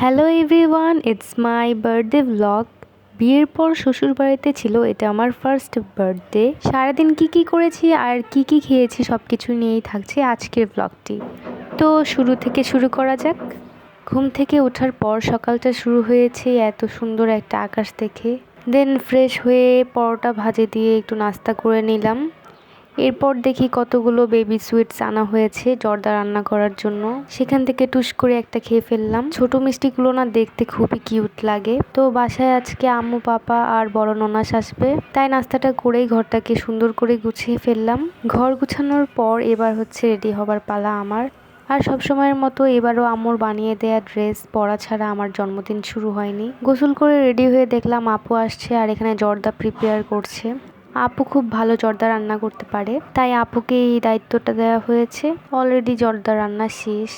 Hello everyone it's my birthday blog বিয়ের পর শ্বশুর বাড়িতে ছিল, এটা আমার ফার্স্ট বার্থডে সারাদিন কি কি করেছি আর কি কি খেয়েছি সব কিছু নিয়েই থাকছে আজকের ব্লগটি তো শুরু থেকে শুরু করা যাক। ঘুম থেকে ওঠার পর সকালটা শুরু হয়েছে এত সুন্দর একটা আকাশ দেখে। দেন ফ্রেশ হয়ে পরোটা ভাজে দিয়ে একটু নাস্তা করে নিলাম। এরপর দেখি কতগুলো বেবি সুইটস আনা হয়েছে জর্দা রান্না করার জন্য। সেখান থেকে টুস করে একটা খেয়ে ফেললাম। ছোট মিষ্টিগুলো না দেখতে খুবই কিউট লাগে। তো বাসায় আজকে আম্মু, পাপা আর বড় ননাস আসবে। তাই নাস্তাটা করেই ঘরটাকে সুন্দর করে গুছিয়ে ফেললাম। ঘর গুছানোর পর এবার হচ্ছে রেডি হবার পালা আমার। আর সব সময়ের মতো এবারও আম্মুর বানিয়ে দেয়া ড্রেস পরা ছাড়া আমার জন্মদিন শুরু হয়নি। গোসল করে রেডি হয়ে দেখলাম আপু আসছে আর এখানে জর্দা প্রিপেয়ার করছে। আপু খুব ভালো জর্দা রান্না করতে পারে। তাই আপুকে এই দায়িত্বটা দেওয়া হয়েছে। অলরেডি জর্দা রান্না শেষ।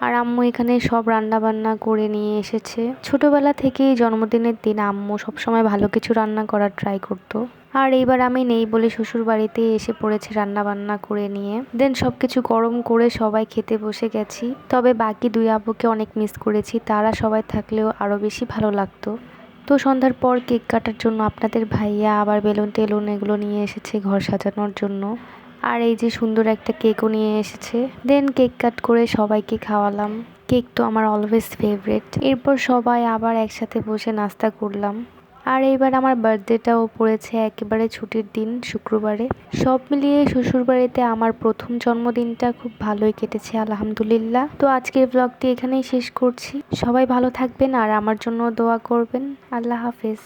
আর আম্মু এখানে সব রান্না বান্না করে নিয়ে এসেছে। ছোটবেলা থেকেই জন্মদিনের দিন আম্মু সবসময় ভালো কিছু রান্না করার ট্রাই করতো। আর এইবার আমি নেই বলে শ্বশুর বাড়িতে এসে পড়েছে রান্না বান্না করে নিয়ে। দেন সব কিছু গরম করে সবাই খেতে বসে গেছি। তবে বাকি দুই আপুকে অনেক মিস করেছি। তারা সবাই থাকলেও আরও বেশি ভালো লাগতো। তো সন্ধ্যার পর কেক কাটার জন্য আপনাদের ভাইয়া আবার বেলুন টেলুন এগুলো নিয়ে এসেছে ঘর সাজানোর জন্য। আর এই যে সুন্দর একটা কেকও নিয়ে এসেছে। দেন কেক কাট করে সবাইকে খাওয়ালাম। কেক তো আমার অলওয়েজ ফেভারেট এরপর সবাই আবার একসাথে বসে নাস্তা করলাম। আর এইবার আমার বার্থডেটাও পড়েছে একেবারে ছুটির দিন, শুক্রবারে। সব মিলিয়ে শ্বশুরবাড়িতে আমার প্রথম জন্মদিনটা খুব ভালোই কেটেছে, আলহামদুলিল্লাহ। তো আজকের ব্লগটি এখানেই শেষ করছি। সবাই ভালো থাকবেন আর আমার জন্য দোয়া করবেন। আল্লাহ হাফেজ।